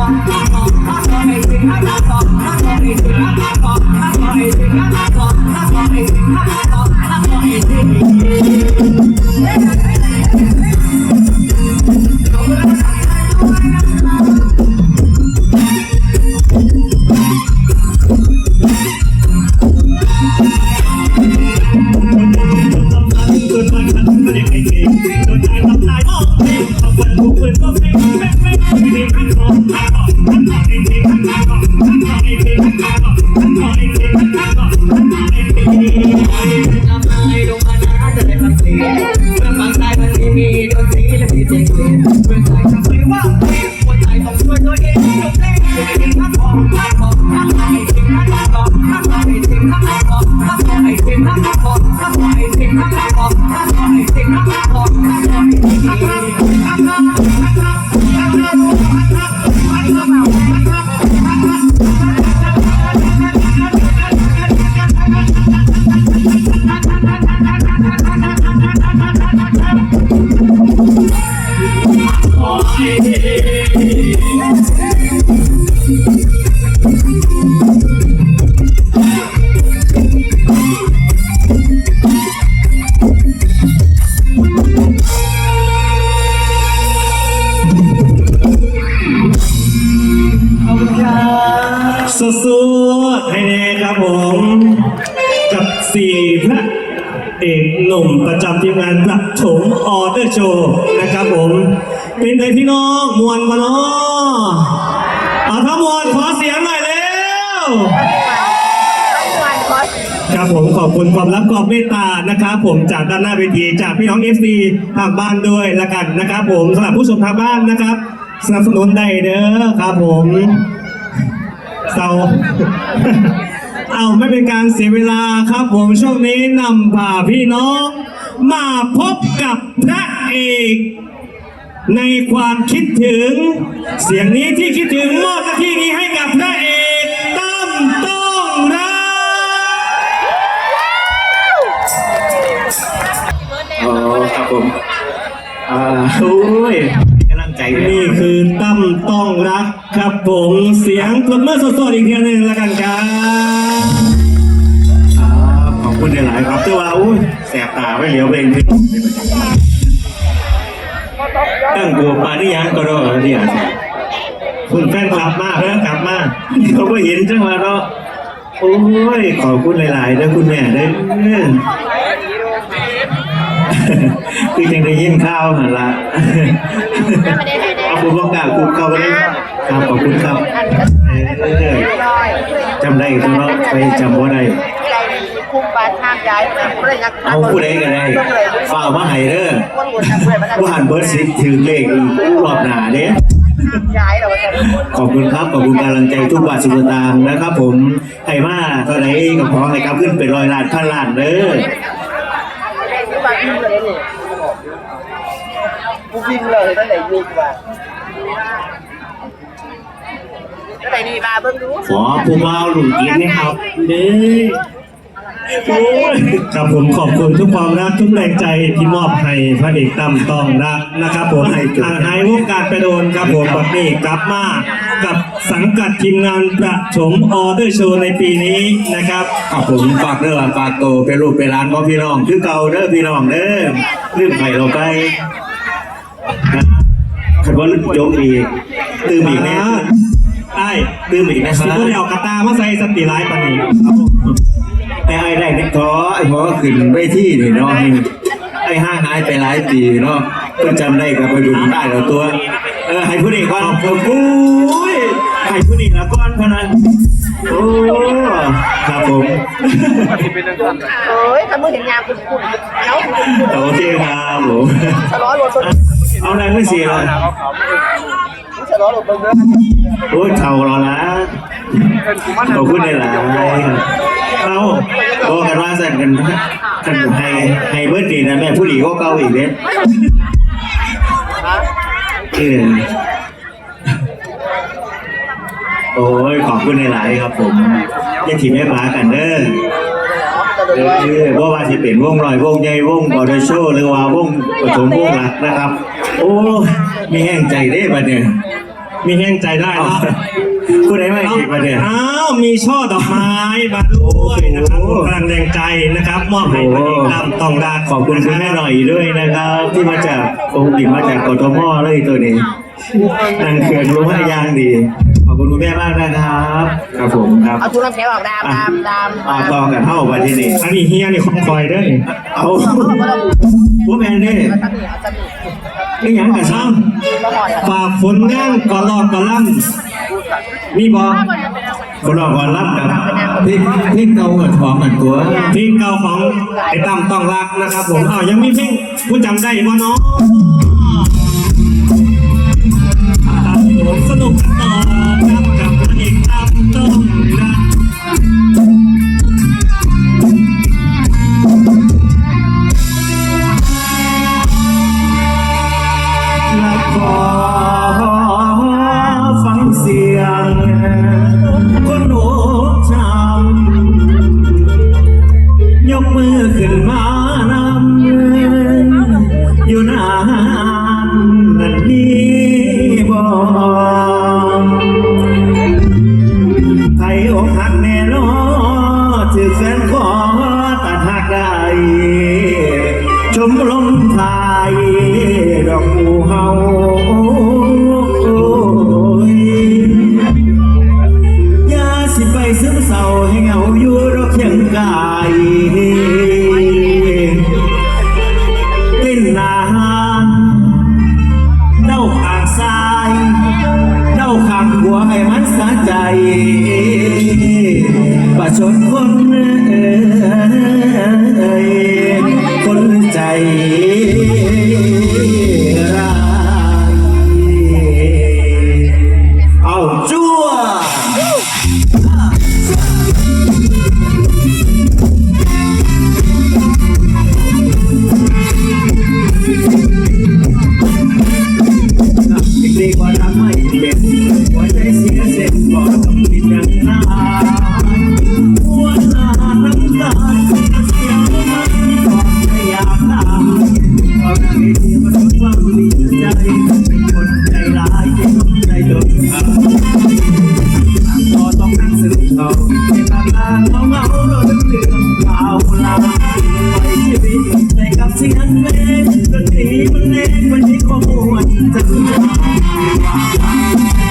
บอกบอกบอกบอกไม่ถึงอาจารย์บอก 来一张嘴 สู้ๆให้แน่ครับผม กับสี่พระ เอกหนุ่มประจำทีมงานประถมออเดอร์โชว์นะครับผม เป็นไงพี่น้องมวนมาเนาะเอาถ้ามวนขอเสียงหน่อยเร็วครับผมขอบคุณความรักความเมตตานะครับผมจากด้านหน้าเวทีจากพี่น้องเอฟซีทางบ้านด้วยละกันนะครับผมสำหรับผู้ชมทางบ้านนะครับสนับสนุนได้เด้อครับผมเศร้า เอาไม่เป็นการเสียเวลาครับ ผมช่วงนี้นำพาพี่น้อง มาพบกับพระเอกในความคิดถึง เสียงนี้ที่คิดถึงมอบหน้าที่นี้ให้กับพระเอกตั้มต้องรักอ๋อครับผมอ่าโอ้ยกำลังใจนี่คือตั้มต้องรักครับผมเสียงปรบมือสดๆอีกทีหนึ่งแล้วกันครับ ครับขอบคุณหลายครับที่ว่าอุ้ยแสบตาไม่เหลียวเบงพี่ตั้งกูปานี่ยังก็รอเนี่ยคุณแฟนคลับมากเพิ่งกลับมาเขาก็เห็นจังหวะเนาะโอ้ยขอบคุณหลายๆนะคุณแม่เด้อคือจังได้ยินข้าวหันละขอบคุณพ่อกาคุกเข้าไปครับขอบคุณครับเออจำได้ตัวเนาะไปจำว่าได้ คุมบ้านห้ามย้ายไม่ได้ยักเอาผู้ใดก็ได้ฝากมาให้เด้อคนหัวจับเพื่อนมันผู้หันเบิร์ดสิถือเลขอีกรอบหน้าเด้ย้ายเราจะขอบคุณครับขอบคุณกำลังใจทุกบาทสุขตางค์นะครับ ผมให้มาเท่าไหร่ก็ขอให้กลับขึ้นเป็นร้อยล้านพันล้านเด้อซื้อบ้านยิ่งเลยนี่กูวิ่งเลยตั้งแต่ยุคว่าตั้งแต่นี่มาเบิ่งดูขอผู้บ่าวหลุมกินนะครับเด้อโอ้ย ครับผมขอบคุณทุกความรักทุกแรงใจที่มอบให้พระเอกตั้มต้องรักนะครับผมให้ห่างหายวงการไปโดนครับผมบัดนี้กลับมากับสังกัดทีมงานประถมออเดอร์โชว์ในปีนี้นะครับครับผมฝากเด้อฝากโตเป็นลูกเป็นหลานของพี่น้องคือเก่าเด้อพี่น้องเด้อลืมไปเราไปนะคันว่าลืมยกอีกตื่มอีกแน่ไอ้ตื่มอีกนะคสิรับบ่ได้เอากระตามาใส่สติร้ายปานนี้ ไอ้ไอ้ได้เน็กท้อไอ้หมอขึ้นเวทีนี่เนาะไอ้ห้างหายไปหลายปีเนาะเพิ่นจำได้กับไปบุญได้แล้วตัว เออให้ผู้นี้ก่อนโอ้โหยให้ผู้นี้ละก่อนพะนันโอ้ครับผมเอ้ยถ้ามึงเห็นยามคุณคุณแล้วคุณคุณโอเคครับผมชะลอรถต้นเอาได้ไม่เสียหรอกมึงชะลอรถต้นเด้อโอ้ยเท่าเราละขอบคุณหลายๆ เอาบอกกันว่าสั่นกันกันให้ให้เบิร์ดดีนะแม่ผู้หลีก็เก่าอีกเด้เออโอ้ยขอบคุณหลายๆครับผมยังถีบแม่ปลากันเด้อเออว่าว่าสิเป็นวงลอยวงใหญ่วงบอดโชว์หรือว่าวงปฐมวงหลักนะครับ โอ้มีแห้งใจได้บัดเนี่ยมีแห้งใจได้เนาะ ผู้ใดมาอีกประเดี๋ยวอ้าวมีช่อดอกไม้มาด้วยนะครับกำลังแรงใจนะครับ มอบให้พระเอกดำตองดาขอบคุณคุณแม่หน่อยด้วยนะครับ ที่มาจากองค์หญิงมาจากกทมเลยตัวนี้นางเขื่อนรู้ว่ายางดี ขอบคุณคุณแม่มากนะครับ ครับผมครับเอาทุนน้ำแข็งออกดามดามดามอาต่อกันเท่ามาที่นี่อันนี้เฮียนี่คอยเด้วยเอาผู้แม่นี่เอาสนิทเอาสนิทไม่ยังกันซ้มาหอดฝากผลงานก่อนรอดก่อนล่ำ มีบอำคนรอก่อนรับกับพี่พี่เกาเงินทองเหมือนตัวเพลงเก่าของไอ้ตั้มต้องรักนะครับผมอ้าวยังมีเพลงผู้จำได้บ่เนาะครับผมสนุกกันต่อ อกหักแน่นอถือแฟนขอตัดหักได้ชมลมไทยดอกปูเฮาโอ้ยอย่าสิไปซึมเศร้าให้เหงาอยู่รอกเคียงกายเต้นนานเด้าขางซ้ายเด้าขางหัวให้มันสะใจ ประ